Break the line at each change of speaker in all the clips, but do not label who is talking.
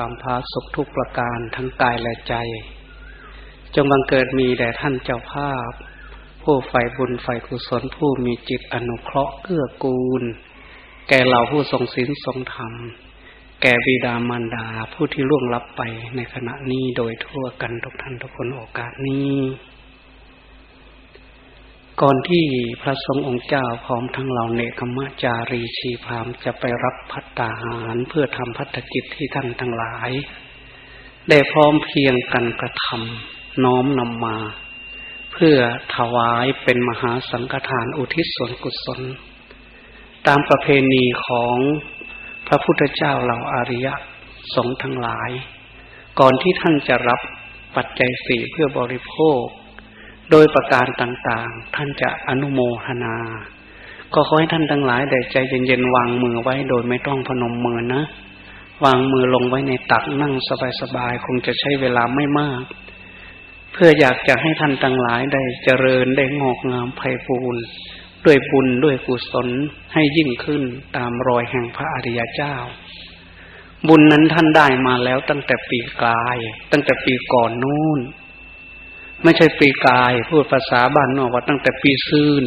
ความพาสุขทุกประการทั้งกายและใจ จงบังเกิดมีแด่ท่านเจ้าภาพ ผู้ใฝ่บุญใฝ่กุศลผู้มีจิตอนุเคราะห์เกื้อกูล แก่เหล่าผู้ทรงศีลทรงธรรม แก่บิดามารดาผู้ที่ล่วงลับไปในขณะนี้โดยทั่วกันทุกท่านทุกคนโอกาสนี้ ก่อนที่พระสงฆ์องค์เจ้าพร้อมทั้งเหล่าเนกขมจารีชีพามจะไปรับพัตตาหารเพื่อทำพัฒกิจที่ท่านทั้งหลาย ได้พร้อมเพียงกันกระทำน้อมนำมา เพื่อถวายเป็นมหาสังฆทานอุทิศส่วนกุศล ตามประเพณีของพระพุทธเจ้าเหล่าอาริยะสงฆ์ทั้งหลาย ก่อนที่ท่านจะรับปัจจัยสี่เพื่อบริโภค โดยประการต่างๆ ท่านจะอนุโมทนา ก็ขอให้ท่านทั้งหลายได้ใจเย็นๆวางมือไว้โดยไม่ต้องพนมมือนะ วางมือลงไว้ในตักนั่งสบายๆคงจะใช้เวลาไม่มาก เพื่ออยากจะให้ท่านทั้งหลายได้เจริญได้งอกงามไพบูรณ์ด้วยบุญด้วยกุศลให้ยิ่งขึ้นตามรอยแห่งพระอริยเจ้า บุญนั้นท่านได้มาแล้วตั้งแต่ปีกลาย ตั้งแต่ปีก่อนนู่น ไม่ใช่ปีกาย พูดภาษาบ้านนอกว่าตั้งแต่ปีซืน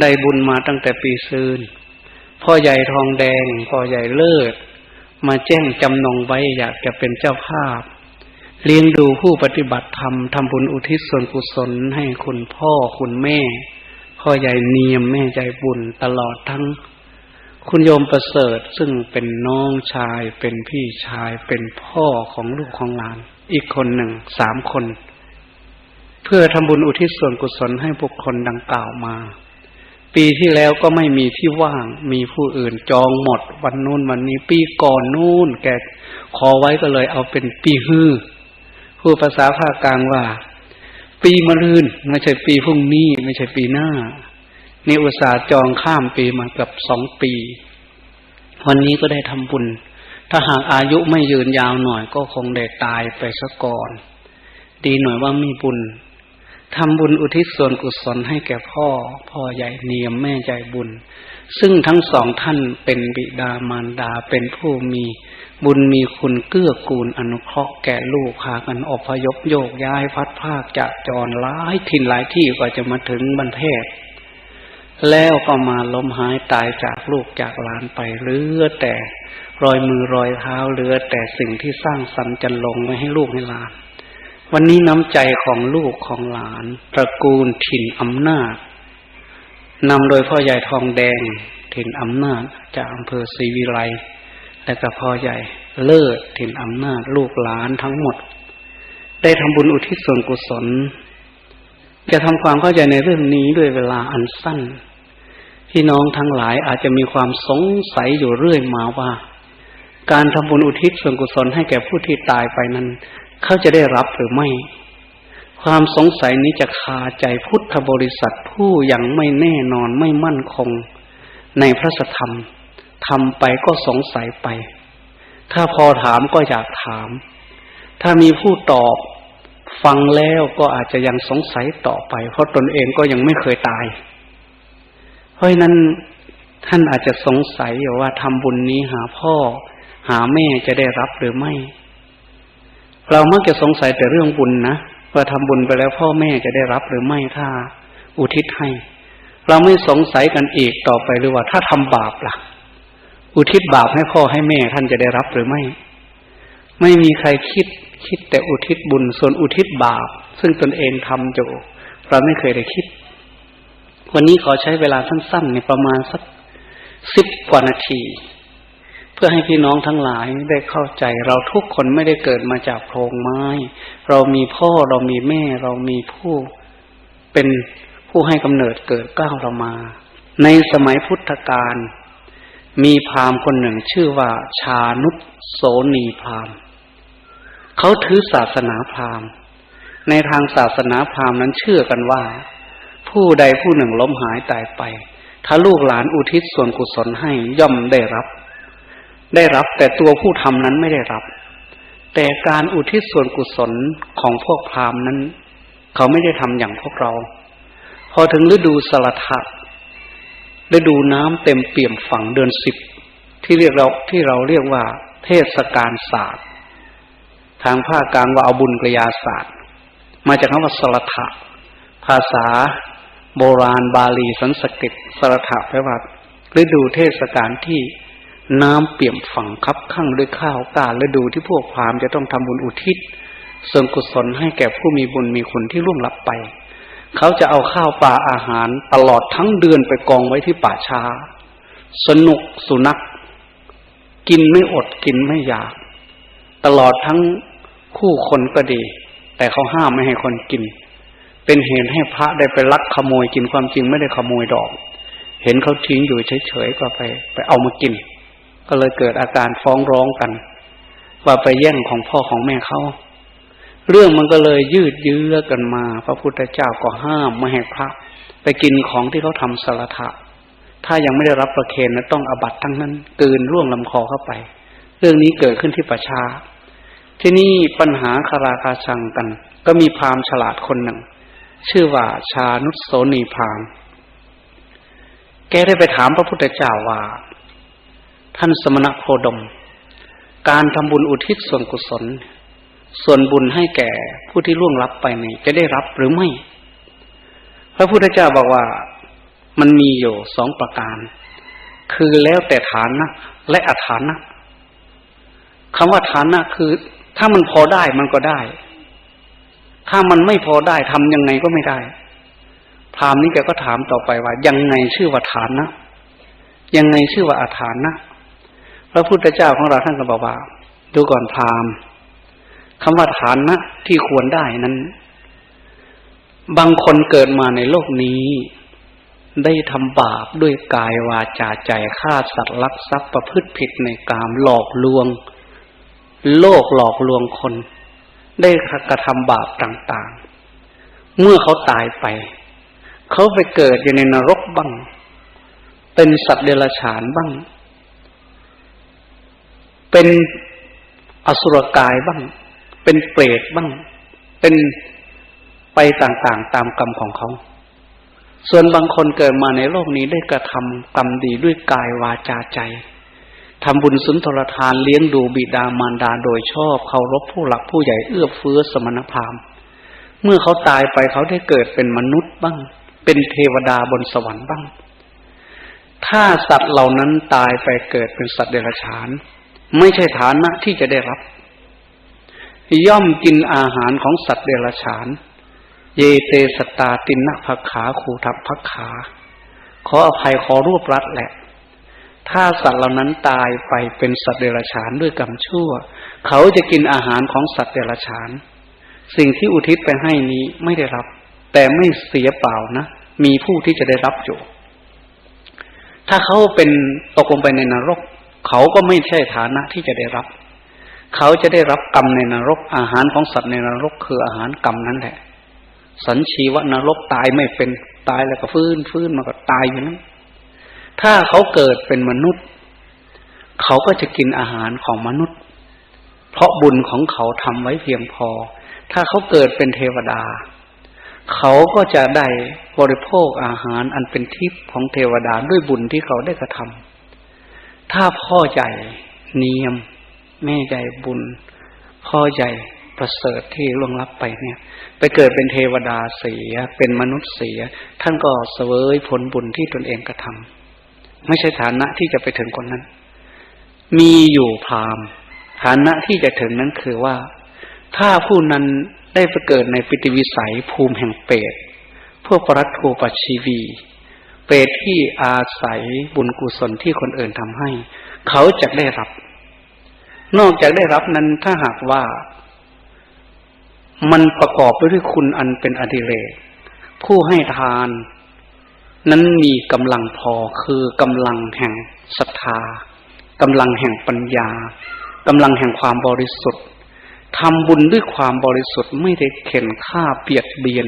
ได้บุญมาตั้งแต่ปีซืนพ่อใหญ่ทองแดงพ่อใหญ่เลิศ มาแจ้งจำนงไว้อยากจะเป็นเจ้าภาพ เลี้ยงดูผู้ปฏิบัติธรรมทำบุญอุทิศส่วนกุศลให้คุณพ่อคุณแม่ พ่อใหญ่เนียมแม่ใจบุญตลอดทั้ง คุณโยมประเสริฐซึ่งเป็นน้องชายเป็นพี่ชายเป็นพ่อของลูกของหลาน อีกคนหนึ่งสามคน เพื่อทำบุญอุทิศส่วนกุศลให้บุคคลดังกล่าวมา ปีที่แล้วก็ไม่มีที่ว่าง มีผู้อื่นจองหมด วันนู้นวันนี้ปีก่อนนู้น แกขอไว้ก็เลยเอาเป็นปีฮือพูดภาษาภาคกลางว่า ปีมะรืนไม่ใช่ปีพรุ่งนี้ไม่ใช่ปีหน้านี่อุตสาห์จองข้ามปีมากือบสองปี วันนี้ก็ได้ทำบุญ ถ้าหากอายุไม่ยืนยาวหน่อยก็คงได้ตายไปซะก่อน ดีหน่อยว่ามีบุญ ทำบุญอุทิศส่วนกุศลให้แก่พ่อ พ่อใหญ่เนียมแม่ใจบุญ ซึ่งทั้งสองท่านเป็นบิดามารดาเป็นผู้มีบุญมีคุณเกื้อกูลอนุเคราะห์แก่ลูกพากันอพยพโยกย้ายพัดภาคจากจรหลายถิ่นหลายที่กว่าจะมาถึงบรรเทศ แล้วก็มาล้มหายตายจากลูกจากหลานไปเหลือแต่รอยมือรอยเท้าเหลือแต่สิ่งที่สร้างสรรค์จันลงไว้ให้ลูกให้หลาน วันนี้น้ำใจของลูกของหลานตระกูลถิ่นอำนาจนำโดยพ่อใหญ่ทองแดงถิ่นอำนาจจากอำเภอศรีวิไลและก็พ่อใหญ่เลิศถิ่นอำนาจลูกหลานทั้งหมด ได้ทำบุญอุทิศส่วนกุศล จะทำความเข้าใจในเรื่องนี้ด้วยเวลาอันสั้นพี่น้องทั้งหลายอาจจะมีความสงสัยอยู่เรื่อยมาว่า การทำบุญอุทิศส่วนกุศลให้แก่ผู้ที่ตายไปนั้น เขาจะได้รับหรือไม่ ความสงสัยนี้จะคาใจพุทธบริษัทผู้ยังไม่แน่นอนไม่มั่นคง ในพระธรรมทำไปก็สงสัยไป ถ้าพอถามก็อยากถาม ถ้ามีผู้ตอบฟังแล้วก็อาจจะยังสงสัยต่อไป เพราะตนเองก็ยังไม่เคยตาย เพราะนั้นท่านอาจจะสงสัยว่าทำบุญนี้หาพ่อ หาแม่จะได้รับหรือไม่ เรามักจะสงสัยแต่เรื่องบุญนะว่าทำบุญไปแล้วพ่อแม่จะได้รับหรือไม่ถ้าอุทิศให้ เราไม่สงสัยกันอีกต่อไปหรือว่า ถ้าทำบาปล่ะ อุทิศบาปให้พ่อให้แม่ท่านจะได้รับหรือไม่ ไม่มีใครคิดคิดแต่อุทิศบุญส่วนอุทิศบาป ซึ่งตนเองทำอยู่เราไม่เคยได้คิด วันนี้ขอใช้เวลาสั้นๆในประมาณสักสิบกว่านาที เพื่อให้พี่น้องทั้งหลายได้เข้าใจ เราทุกคนไม่ได้เกิดมาจากโพรงไม้ เรามีพ่อเรามีแม่ เรามีผู้เป็นผู้ให้กำเนิดเกิดก้าวเรามา ในสมัยพุทธกาลมีพราหมณ์คนหนึ่งชื่อว่าชานุโสนีพราหมณ์เขาถือศาสนาพราหมณ์ ในทางศาสนาพราหมณ์นั้นเชื่อกันว่า ผู้ใดผู้หนึ่งล้มหายตายไป ถ้าลูกหลานอุทิศส่วนกุศลให้ย่อมได้รับ ได้รับแต่ตัวผู้ทำนั้นไม่ได้รับ แต่การอุทิศส่วนกุศลของพวกพราหมณ์นั้น เขาไม่ได้ทำอย่างพวกเรา พอถึงฤดูสลัดฤดูน้ำเต็มเปี่ยมฝั่งเดือนสิบที่เรียกเราที่เราเรียกว่า เทศกาลศาสตร์ ทางภาคกลางว่าเอาบุญกรยาศาสตร์ มาจากคำว่าสรถะภาษาโบราณบาลีสันสกฤตสรถะแปลว่าฤดูเทศกาลที่ น้ำเปี่ยมฝั่งคับข้างด้วยข้าวกาฤดูที่พวกพราหมณ์จะต้องทำบุญอุทิศส่วนกุศลให้แก่ผู้มีบุญมีคุณที่ร่วงลับไป เขาจะเอาข้าวปลาอาหารตลอดทั้งเดือนไปกองไว้ที่ป่าช้า สนุกสุนัข กินไม่อดกินไม่อยาก ตลอดทั้งคู่คนก็ดี แต่เขาห้ามไม่ให้คนกิน เป็นเหตุให้พระได้ไปลักขโมยกินความจริงไม่ได้ขโมยดอก เห็นเขาทิ้งอยู่เฉยๆก็ไป ไปเอามากิน ก็เลยเกิดอาการฟ้องร้องกัน ว่าไปแย่งของพ่อของแม่เขาเรื่องมันก็เลยยืดเยื้อกันมา พระพุทธเจ้าก็ห้ามไม่ให้พระ ไปกินของที่เขาทำสารทะถ้ายังไม่ได้รับประเคนนะต้องอบัตทั้งนั้นเกินร่วงลำคอเข้าไป เรื่องนี้เกิดขึ้นที่ประชา ที่นี่ปัญหาคาราคาชังกัน ก็มีพราหมณ์ฉลาดคนหนึ่ง ชื่อว่าชานุสโสนีพราหมณ์แกได้ไปถามพระพุทธเจ้าว่า ท่านสมณะโคดม การทำบุญอุทิศส่วนกุศล ส่วนบุญให้แก่ผู้ที่ล่วงลับไปนี่จะได้รับหรือไม่ พระพุทธเจ้าบอกว่ามันมีอยู่สองประการ คือแล้วแต่ฐานะและอฐานะคำว่าฐานะคือ ถ้ามันพอได้มันก็ได้ ถ้ามันไม่พอได้ทำยังไงก็ไม่ได้พรามนี้แกก็ถามต่อไปว่า ยังไงชื่อว่าฐานะ ยังไงชื่อว่าอาฐานะ ระพุทธเจ้าของเราท่านก็บอกว่า ดูก่อนพรามคำว่าฐานนะที่ควรได้นั้น บางคนเกิดมาในโลกนี้ ได้ทำบาปด้วยกายวาจาใจฆ่าสัตว์ลักทรัพย์ประพฤติผิดในกามหลอกลวง โลกหลอกลวงคน ได้กระทำบาปต่างๆ เมื่อเขาตายไป เขาไปเกิดอยู่ในนรกบ้าง เป็นสัตว์เดรัจฉานบ้าง เป็นอสุรกายบ้าง เป็นเปรตบ้าง เป็นไปต่างๆ ตามกรรมของเขา ส่วนบางคนเกิดมาในโลกนี้ได้กระทำกรรมดีด้วยกายวาจาใจทำบุญสุนทรทานเลี้ยงดูบิดามารดาโดยชอบเคารพผู้หลักผู้ใหญ่เอื้อเฟื้อสมณพราหมณ์ เมื่อเขาตายไปเขาได้เกิดเป็นมนุษย์บ้าง เป็นเทวดาบนสวรรค์บ้าง ถ้าสัตว์เหล่านั้นตายไปเกิดเป็นสัตว์เดรัจฉาน ไม่ใช่ฐานะที่จะได้รับ ย่อมกินอาหารของสัตว์เดรัจฉาน เยเตสตาตินนภขาขูทับพักขา ขออภัยขอรวบรัดแหละ ถ้าสัตว์เหล่านั้นตายไปเป็นสัตว์เดรัจฉานด้วยกรรมชั่ว เขาจะกินอาหารของสัตว์เดรัจฉาน สิ่งที่อุทิศไปให้นี้ไม่ได้รับ แต่ไม่เสียเปล่านะ มีผู้ที่จะได้รับอยู่ถ้าเขาเป็นตกลงไปในนรก เขาก็ไม่ใช่ฐานะที่จะได้รับ เขาจะได้รับกรรมในนรก อาหารของสัตว์ในนรกคืออาหารกรรมนั่นแหละ สันชีวนรกตายไม่เป็นตายแล้วก็ฟื้นฟื้นมาก็ตายอยู่นั้นถ้าเขาเกิดเป็นมนุษย์ เขาก็จะกินอาหารของมนุษย์ เพราะบุญของเขาทำไว้เพียงพอ ถ้าเขาเกิดเป็นเทวดา เขาก็จะได้บริโภคอาหารอันเป็นทิพย์ของเทวดาด้วยบุญที่เขาได้กระทำ ถ้าพ่อใหญ่เนียม แม่ใหญ่บุญ พ่อใหญ่ประเสริฐที่ล่วงลับไปเนี่ย ไปเกิดเป็นเทวดาเสีย เป็นมนุษย์เสีย ท่านก็เสวยผลบุญที่ตนเองกระทำไม่ใช่ฐานะที่จะไปถึงคนนั้น มีอยู่พามฐานะที่จะถึงนั้นคือว่า ถ้าผู้นั้นได้ไปเกิดในปิติวิสัยภูมิแห่งเปรตพวกปรัตโทปัชีวี เปรตที่อาศัยบุญกุศลที่คนอื่นทำให้ เขาจะได้รับ นอกจากได้รับนั้นถ้าหากว่า มันประกอบไปด้วยคุณอันเป็นอดิเรกผู้ให้ทาน นั้นมีกำลังพอคือกำลังแห่งศรัทธากำลังแห่งปัญญากำลังแห่งความบริสุทธิ์ทำบุญด้วยความบริสุทธิ์ไม่ได้เข็นฆ่าเปียดเบียน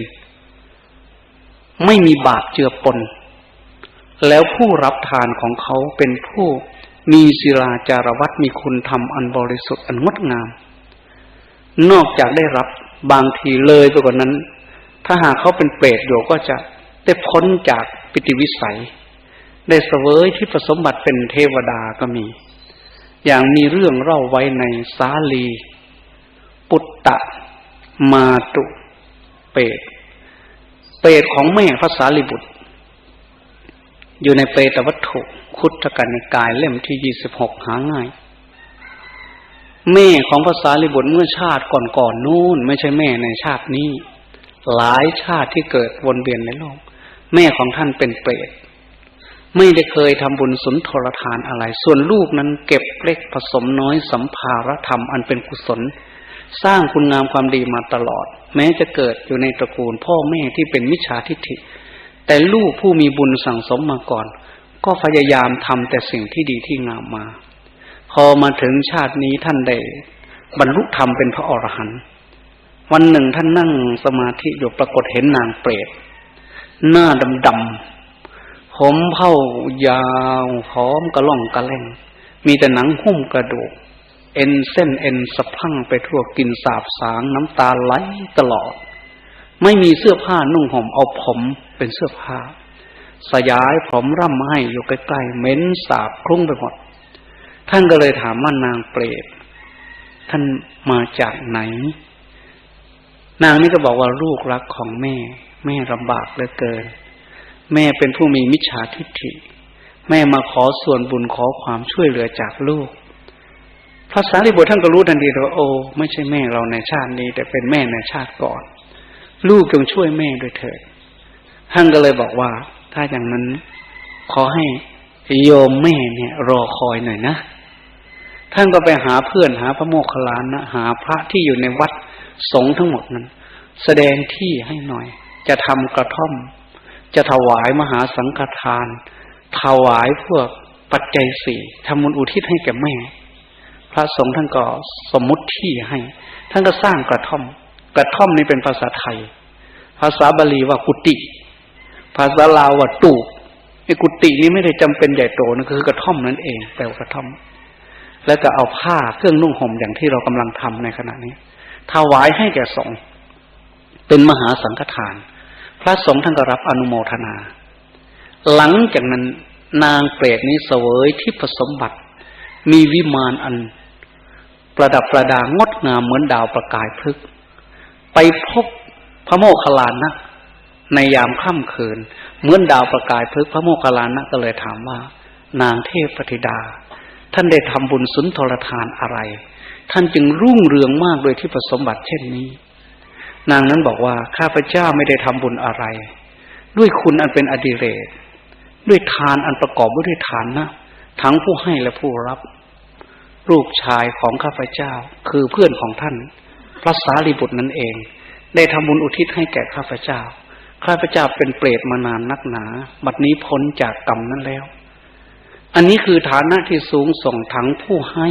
ไม่มีบาปเจือปน แล้วผู้รับทานของเขาเป็นผู้มีศิลาจารวัตมีคุณธรรมอันบริสุทธิ์อันงดงาม นอกจากได้รับบางทีเลยไปกว่านนั้น ถ้าหากเขาเป็นเปรตอยู่ก็จะได้พ้นจากปิติวิสัย ได้เสวยที่ผสมบัติเป็นเทวดาก็มี อย่างมีเรื่องเล่าไว้ในสาลี ปุตตะ มาตุ เปรตเปรตของแม่พระสารีบุตร อยู่ในเปตวัตถุคุตกันในกายเล่มที่ยี่สิบหกหาง่าย แม่ของภาษาลิบุตรเมื่อชาติก่อนๆนนู่น ไม่ใช่แม่ในชาตินี้ หลายชาติที่เกิดวนเวียนในโลก แม่ของท่านเป็นเปรตไม่ได้เคยทำบุญสุนทรทานอะไร ส่วนลูกนั้นเก็บเล็กผสมน้อยสัมภารธรรมอันเป็นกุศล สร้างคุณงามความดีมาตลอด แม้จะเกิดอยู่ในตระกูลพ่อแม่ที่เป็นมิจฉาทิฏฐิ แต่ลูกผู้มีบุญสั่งสมมาก่อน ก็พยายามทำแต่สิ่งที่ดีที่งามมา พอมาถึงชาตินี้ท่านได้บรรลุธรรมเป็นพระอรหันต์วันหนึ่งท่านนั่งสมาธิอยู่ปรากฏเห็นนางเปรตหน้าดำผมเผ่ายาวหอมกระล่องกระแล่ง มีแต่หนังหุ้มกระดูกเอ็นเส้นเอ็นสะพังไปทั่วกินสาบสางน้ำตาไหลตลอด ไม่มีเสื้อผ้านุ่งห่มเอาผมเป็นเสื้อผ้า สยายผมร่ำให้อยู่ใกล้ๆเหม็นสาบคลุ้งไปหมด ท่านก็เลยถามว่านางเปรตท่านมาจากไหน นางนี่ก็บอกว่าลูกรักของแม่ แม่ลำบากเหลือเกิน แม่เป็นผู้มีมิจฉาทิฏฐิ แม่มาขอส่วนบุญขอความช่วยเหลือจากลูกพระสารีบุตรท่านก็รู้ทันทีว่าโอ้ไม่ใช่แม่เราในชาตินี้ แต่เป็นแม่ในชาติก่อน ลูกจงช่วยแม่ด้วยเถิดท่านก็เลยบอกว่า ถ้าอย่างนั้นขอให้โยมแม่เนี่ย รอคอยหน่อยนะ ท่านก็ไปหาเพื่อนหาพระโมคคัลลานะหาพระที่อยู่ในวัดสงฆ์ทั้งหมดนั้น แสดงที่ให้หน่อย จะทำกระท่อม จะถวายมหาสังฆทาน ถวายพวกปัจจัยสี่ทำบุญอุทิศให้แก่แม่ พระสงฆ์ท่านก็สมมุติที่ให้ ท่านก็สร้างกระท่อม กระท่อมนี้เป็นภาษาไทย ภาษาบาลีว่ากุฏิภาษาลาวว่าตูไอ้กุฏินี้ไม่ได้จำเป็นใหญ่โตนะคือกระท่อมนั่นเองแปลว่ากระท่อม แล้วก็เอาผ้าเครื่องนุ่งห่มอย่างที่เรากำลังทำในขณะนี้ถวายให้แก่สงฆ์เป็นมหาสังฆทาน พระสงฆ์ท่านก็รับอนุโมทนา หลังจากนั้นนางเปรตนี้เสวยที่ผสมบัติ มีวิมานอัน ประดับประดางดงามเหมือนดาวประกายพลึก ไปพบพระโมคคัลลานะในยามค่ำคืนเหมือนดาวประกายพึกพระโมคคัลลานะก็เลยถามว่า นางเทพปฏิดา ท่านได้ทำบุญสุนทรทานอะไร ท่านจึงรุ่งเรืองมากโดยที่ผสมบัติเช่นนี้ นางนั้นบอกว่าข้าพเจ้าไม่ได้ทำบุญอะไร ด้วยคุณอันเป็นอดิเรกด้วยทานอันประกอบด้วยทานนะทั้งผู้ให้และผู้รับรูปชายของข้าพเจ้าคือเพื่อนของท่าน พระสารีบุตรนั่นเอง ได้ทำบุญอุทิศให้แก่ข้าพเจ้า ข้าพเจ้าเป็นเปรตมานานนักหนา บัดนี้พ้นจากกรรมนั้นแล้ว อันนี้คือฐานะที่สูงส่งทั้งผู้ให้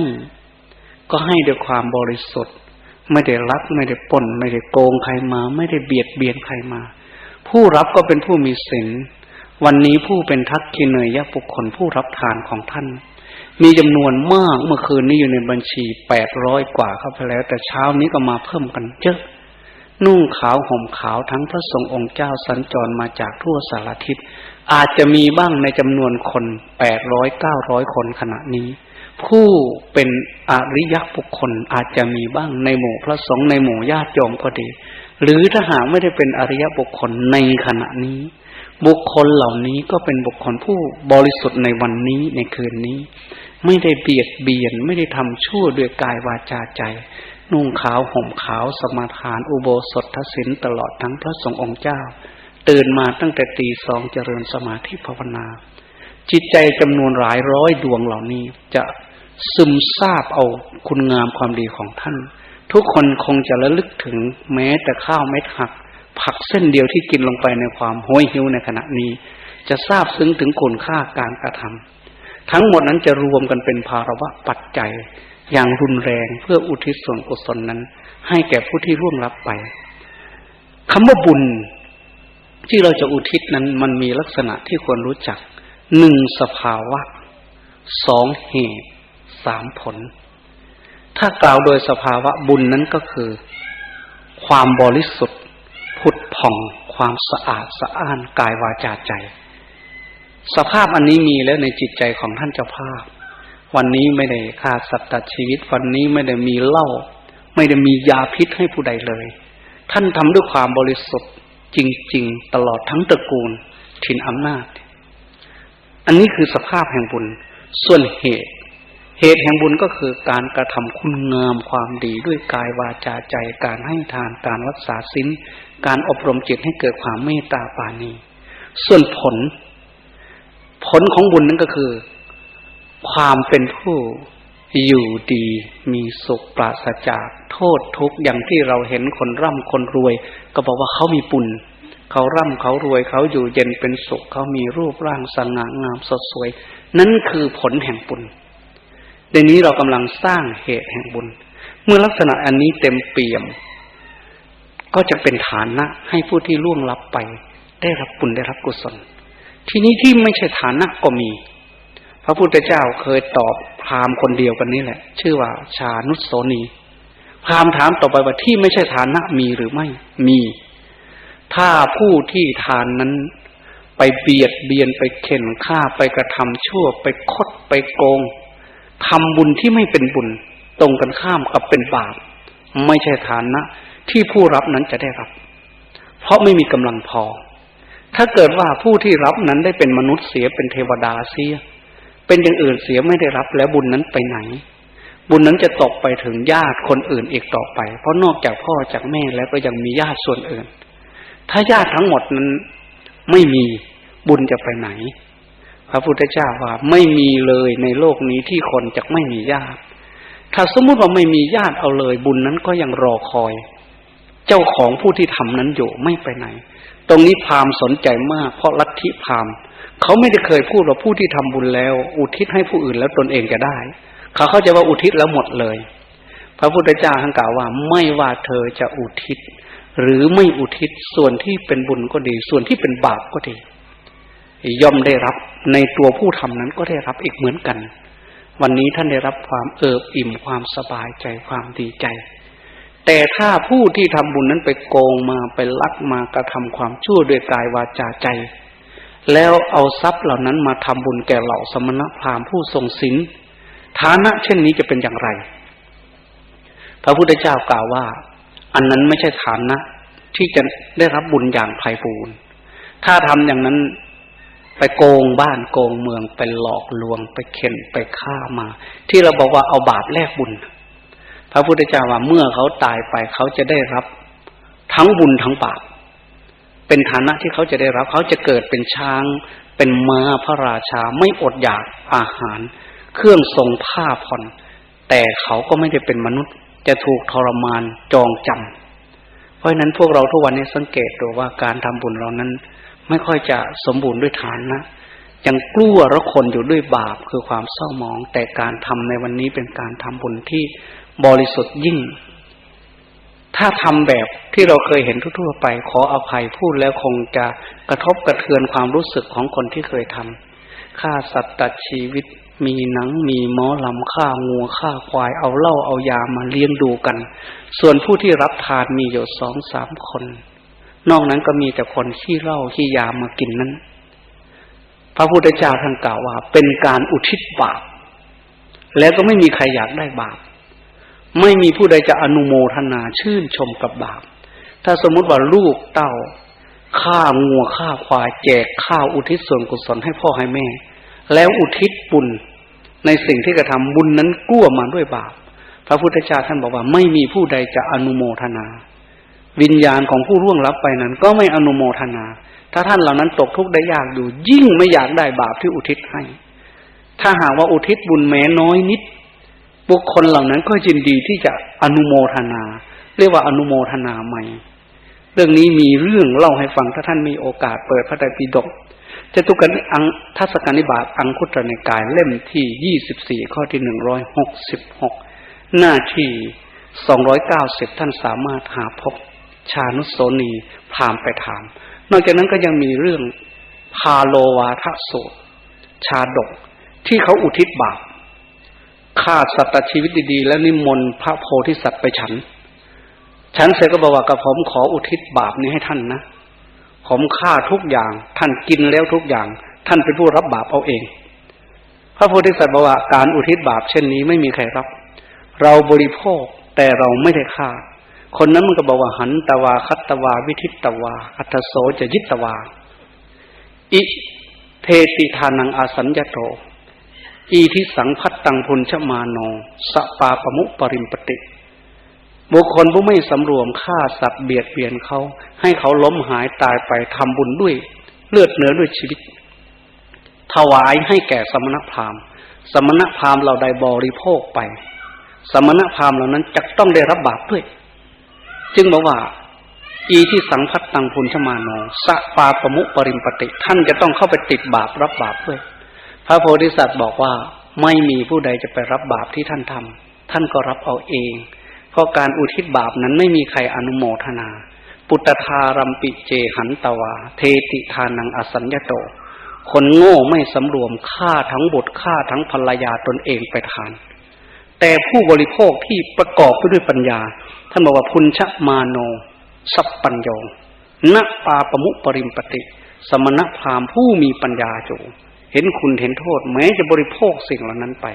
ก็ให้ด้วยความบริสุทธิ์ ไม่ได้รักไม่ได้ปนไม่ได้โกงใครมา ไม่ได้เบียดเบียนใครมา ผู้รับก็เป็นผู้มีศีลวันนี้ผู้เป็นทักกินเนยยะบุคคลผู้รับทานของท่าน มีจำนวนมากเมื่อคืนนี้อยู่ในบัญชีแปดร้อยกว่าเข้าไปแล้ว แต่เช้านี้ก็มาเพิ่มกันเยอะนุ่งขาวห่มขาวทั้งพระสงฆ์องค์เจ้าสัญจรมาจากทั่วสารทิศอาจจะมีบ้างในจำนวนคนแปดร้อยเก้าร้อยคนขณะนี้ ผู้เป็นอริยบุคคลอาจจะมีบ้างในหมู่พระสงฆ์ในหมู่ญาติโยมก็ดี หรือถ้าหากไม่ได้เป็นอริยบุคคลในขณะนี้ บุคคลเหล่านี้ก็เป็นบุคคลผู้บริสุทธิ์ในวันนี้ในคืนนี้ ไม่ได้เบียดเบียน ไม่ได้ทำชั่วด้วยกายวาจาใจ นุ่งขาวห่มขาว สมาทาน อุโบสถทศินตลอดทั้งพระสงฆ์องค์เจ้า ตื่นมาตั้งแต่ตีสองเจริญสมาธิภาวนา จิตใจจำนวนหลายร้อยดวงเหล่านี้จะซึมซาบเอาคุณงามความดีของท่าน ทุกคนคงจะระลึกถึงแม้แต่ข้าวเม็ดหัก ผักเส้นเดียวที่กินลงไปในความห้อยหิวในขณะนี้ จะทราบซึ้งถึงคุณค่าการกระทำ ทั้งหมดนั้นจะรวมกันเป็นภาระวะปัจจัยอย่างรุนแรงเพื่ออุทิศส่วนกุศลนั้น ให้แก่ผู้ที่ร่วงรับไปคำว่าบุญที่เราจะอุทิศนั้นมันมีลักษณะที่ควรรู้จักหนึ่งสภาวะสองเหตุสามผล ถ้ากล่าวโดยสภาวะบุญนั้นก็คือ ความบริสุทธิ์ พุทธผ่อง ความสะอาดสะอ้านกายวาจาใจ สภาพอันนี้มีแล้วในจิตใจของท่านเจ้าภาพ วันนี้ไม่ได้ฆ่าสัตว์ตัดชีวิต วันนี้ไม่ได้มีเหล้าไม่ได้มียาพิษให้ผู้ใดเลย ท่านทำด้วยความบริสุทธิ์จริง ๆ ตลอดทั้งตระกูลถิ่นอำนาจ อันนี้คือสภาพแห่งบุญ ส่วนเหตุ เหตุแห่งบุญก็คือการกระทำคุณงามความดีด้วยกายวาจาใจ การให้ทานการรักษาศีลการอบรมจิตให้เกิดความเมตตาปานี ส่วนผล ผลของบุญนั้นก็คือ ความเป็นผู้อยู่ดีมีสุขปราศจาก โทษทุกข์อย่างที่เราเห็นคนร่ำคนรวย ก็บอกว่าเขามีปุญเขาร่ำเขารวยเขาอยู่เย็นเป็นสุขเขามีรูปร่างสง่างามสดสวย นั่นคือผลแห่งบุญในนี้เรากำลังสร้างเหตุแห่งบุญ เมื่อลักษณะอันนี้เต็มเปี่ยม ก็จะเป็นฐานะให้ผู้ที่ล่วงลับไป ได้รับบุญได้รับกุศล ทีนี้ที่ไม่ใช่ฐานะก็มี พระพุทธเจ้าเคยตอบพราหมณ์คนเดียวกันนี้แหละ ชื่อว่า ชานุสโสนี พราหมณ์ถามต่อไปว่าที่ไม่ใช่ฐานะมีหรือไม่มี ถ้าผู้ที่ทานนั้นไปเบียดเบียนไปเข็นฆ่าไปกระทำชั่วไปคดไปโกงทำบุญที่ไม่เป็นบุญ ตรงกันข้ามกับเป็นบาปไม่ใช่ฐานะ ที่ผู้รับนั้นจะได้รับ เพราะไม่มีกำลังพอ ถ้าเกิดว่าผู้ที่รับนั้นได้เป็นมนุษย์เสียเป็นเทวดาเสีย เป็นอย่างอื่นเสียไม่ได้รับแล้วบุญนั้นไปไหน บุญนั้นจะตกไปถึงญาติคนอื่นอีกต่อไป เพราะนอกจากพ่อจากแม่แล้วก็ยังมีญาติส่วนอื่น ถ้าญาติทั้งหมดนั้นไม่มีบุญจะไปไหน พระพุทธเจ้าว่าไม่มีเลยในโลกนี้ที่คนจะไม่มีญาติ ถ้าสมมุติว่าไม่มีญาติเอาเลย บุญนั้นก็ยังรอคอย เจ้าของผู้ที่ทำนั้นอยู่ไม่ไปไหน ตรงนี้พราหมณ์สนใจมาก เพราะลัทธิพราหมณ์เขาไม่ได้เคยพูดว่าผู้ที่ทำบุญแล้ว อุทิศให้ผู้อื่นแล้วตนเองจะได้ เขาเข้าใจว่าอุทิศแล้วหมดเลย พระพุทธเจ้าท่านกล่าวว่า ไม่ว่าเธอจะอุทิศ หรือไม่อุทิศส่วนที่เป็นบุญก็ดี ส่วนที่เป็นบาปก็ดี ย่อมได้รับในตัวผู้ทำนั้นก็ได้รับอีกเหมือนกัน วันนี้ท่านได้รับความเอิบอิ่มความสบายใจความดีใจ แต่ถ้าผู้ที่ทำบุญนั้นไปโกงมาไปลักมากระทำความชั่วด้วยกายวาจาใจ แล้วเอาทรัพย์เหล่านั้นมาทำบุญแก่เหล่าสมณพราหมณ์ผู้ทรงศีลฐานะเช่นนี้จะเป็นอย่างไร พระพุทธเจ้ากล่าวว่า อันนั้นไม่ใช่ฐานะ ที่จะได้รับบุญอย่างไพ่บูรณ์ถ้าทำอย่างนั้นไปโกงบ้านโกงเมืองไปหลอกลวงไปเข็นไปฆ่ามา ที่เราบอกว่าเอาบาปแลกบุญ ระพุทธเจ้าว่าเมื่อเขาตายไปเขาจะได้รับ ทั้งบุญทั้งบาปเป็นฐานะที่เขาจะได้รับ เขาจะเกิดเป็นช้าง เป็นม้าพระราชาไม่อดอยากอาหาร เครื่องทรงผ้าผ่อน แต่เขาก็ไม่ได้เป็นมนุษย์ จะถูกทรมานจองจำเพราะฉะนั้นพวกเราทุกวันนี้สังเกตดูว่าการทำบุญเรานั้น ไม่ค่อยจะสมบูรณ์ด้วยฐานนะยังกลัวระคนอยู่ด้วยบาปคือความเศร้าหมอง แต่การทำในวันนี้เป็นการทำบุญที่ บริสุทธิ์ยิ่ง ถ้าทำแบบที่เราเคยเห็นทั่วๆไป ขออภัยพูดแล้วคงจะกระทบกระเทือนความรู้สึกของคนที่เคยทำฆ่าสัตว์ตัดชีวิต มีหนังมีหมอลำฆ่างัวฆ่าควายเอาเหล้าเอายามาเลี้ยงดูกัน ส่วนผู้ที่รับทานมีอยู่สองสามคน นอกนั้นก็มีแต่คนขี้เหล้าขี้ยามากินนั้นพระพุทธเจ้าท่านกล่าวว่า เป็นการอุทิศบาป แล้วก็ไม่มีใครอยากได้บาป ไม่มีผู้ใดจะอนุโมทนาชื่นชมกับบาป ถ้าสมมุติว่าลูกเต้าฆ่างัวฆ่าควายแจกข้าวอุทิศส่วนกุศลให้พ่อให้แม่ แล้วอุทิศบุญในสิ่งที่กระทำบุญนั้นกู้มาด้วยบาป พระพุทธเจ้าท่านบอกว่าไม่มีผู้ใดจะอนุโมทนา วิญญาณของผู้ร่วงลับไปนั้น ก็ไม่อนุโมทนา ถ้าท่านเหล่านั้นตกทุกข์ได้ยากอยู่ ยิ่งไม่อยากได้บาปที่อุทิศให้ ถ้าหากว่าอุทิศบุญแม้น้อยนิด บุคคลเหล่านั้นก็ยินดีที่จะอนุโมทนา เรียกว่าอนุโมทนาใหม่ เรื่องนี้มีเรื่องเล่าให้ฟังถ้าท่านมีโอกาสเปิดพระไตรปิฎกจะตุกันอังทัศกานิบาตอังคุตรในกายเล่มที่ยี่สิบสี่ข้อที่หนึ่งร้อยหกสิบหกหน้าที่สองร้อยเก้าสิบท่านสามารถหาพบชานุโสนีพามไปถาม นอกจากนั้นก็ยังมีเรื่องพาโลวาทะโสชาดกที่เขาอุทิศบาป ฆ่าสัตว์ชีวิตดีๆ แล้วนิมนต์พระโพธิสัตว์ไปฉัน ฉันเสร็จก็บอกว่ากับผมขออุทิศบาปนี้ให้ท่านนะ ผมฆ่าทุกอย่าง ท่านกินแล้วทุกอย่าง ท่านเป็นผู้รับบาปเอาเอง พระโพธิสัตว์บอกว่าการอุทิศบาปเช่นนี้ไม่มีใครรับ เราบริโภคแต่เราไม่ได้ฆ่า คนนั้นมันก็บอกว่าหันตวาคัตตวา วิทิตวา อัตโสจะยิตตวา อิเทติทานังอาสัญญโต อีทิสังพัตตังพุนชมาโนสปาปมุปริมปติ บุคคลผู้ไม่สำรวมฆ่าสัตว์เบียดเบียนเขา ให้เขาล้มหายตายไปทำบุญด้วย เลือดเนื้อด้วยชีวิต ถวายให้แก่สมณพราหมณ์ สมณพราหมณ์เราได้บริโภคไป สมณพราหมณ์เหล่านั้นจะต้องได้รับบาปด้วย จึงบอกว่าอีที่สังพัตตังพุนชมาโนสปาปมุปริมปติ ท่านจะต้องเข้าไปติดบาปรับบาปด้วย พระโพธิสัตว์บอกว่าไม่มีผู้ใดจะไปรับบาปที่ท่านทำท่านก็รับเอาเอง เพราะการอุทิศบาปนั้นไม่มีใครอนุโมทนา ปุตตารัมปิเจหันตวา เทติทานังอสัญญโต คนโง่ไม่สำรวมฆ่าทั้งบุตรฆ่าทั้งภรรยาตนเองไปทาน แต่ผู้บริโภคที่ประกอบไปด้วยปัญญา ท่านบอกว่าพุนชมาโน สัพปัญโยณปาปมุปริมปติ สมณพราหมณ์ผู้มีปัญญาจู เห็นคุณเห็นโทษแม้จะบริโภคสิ่งเหล่านั้นไป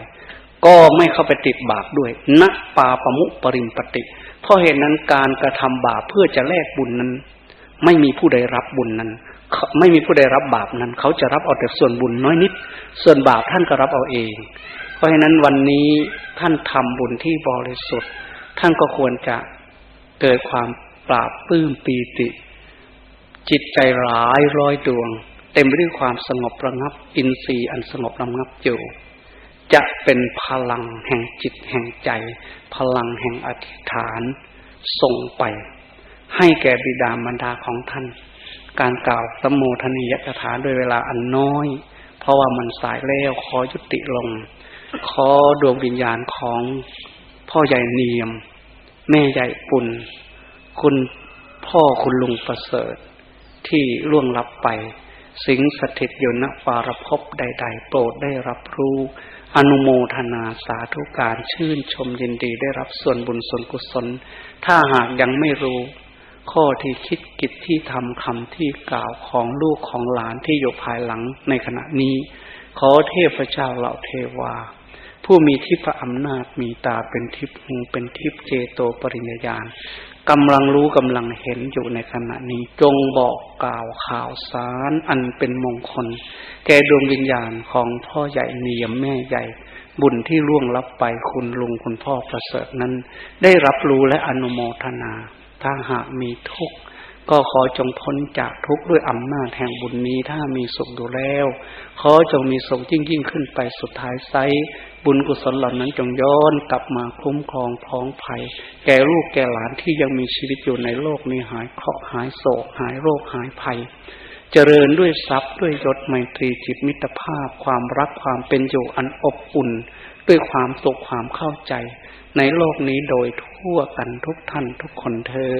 ก็ไม่เข้าไปติดบาปด้วยณปาปมุปริมปติเพราะเหตุนั้นการกระทำบาปเพื่อจะแลกบุญนั้น ไม่มีผู้ใดรับบุญนั้น ไม่มีผู้ใดรับบาปนั้น เขาจะรับเอาแต่ส่วนบุญน้อยนิด ส่วนบาปท่านก็รับเอาเอง เพราะฉะนั้นวันนี้ท่านทำบุญที่บริสุทธิ์ ท่านก็ควรจะเกิดความปราบปลื้มปีติ จิตใจร้ายร้อยดวง เต็มไปด้วยความสงบระงับ อินทรีย์อันสงบระงับอยู่ จะเป็นพลังแห่งจิตแห่งใจ พลังแห่งอธิษฐาน ส่งไป ให้แก่บิดามารดาของท่าน การกล่าวสมโมทนิยกถาด้วยเวลาอันน้อย เพราะว่ามันสายแล้วขอยุติลง ขอดวงวิญญาณของพ่อใหญ่เนียม แม่ใหญ่ปุ่น คุณพ่อคุณลุงประเสริฐที่ล่วงลับไป สิงสถิตอยู่ณฟารภพใด ๆ โปรดได้รับรู้ อนุโมทนาสาธุการชื่นชมยินดีได้รับส่วนบุญส่วนกุศล ถ้าหากยังไม่รู้ ข้อที่คิดกิจที่ทำคำที่กล่าวของลูกของหลานที่อยู่ภายหลังในขณะนี้ ขอเทพเจ้าเหล่าเทวา ผู้มีทิพย์อำนาจมีตาเป็นทิพย์หูเป็นทิพย์เจโตปริญญาณ กำลังรู้กำลังเห็นอยู่ในขณะนี้ จงบอกกล่าวข่าวสารอันเป็นมงคล แก่ดวงวิญญาณของพ่อใหญ่เนียมแม่ใหญ่ บุญที่ล่วงลับไปคุณลุงคุณพ่อประเสริฐนั้น ได้รับรู้และอนุโมทนา ถ้าหากมีทุกข์ก็ขอจงพ้นจากทุกข์ด้วยอำนาจแห่งบุญนี้ถ้ามีสุขอยู่แล้ว ขอจงมีสุขยิ่งยิ่งขึ้นไปสุดท้ายไซ บุญกุศลเหล่านั้นจงย้อนกลับมาคุ้มครองพ้องภัย แก่ลูกแก่หลานที่ยังมีชีวิตอยู่ในโลกนี้หายเคราะห์หายโศก หายโรคหายภัย เจริญด้วยทรัพย์ด้วยยศไมตรีจิตมิตรภาพ ความรักความเป็นอยู่อันอบอุ่น ด้วยความสุขความเข้าใจ ในโลกนี้โดยทั่วกันทุกท่านทุกคนเทอ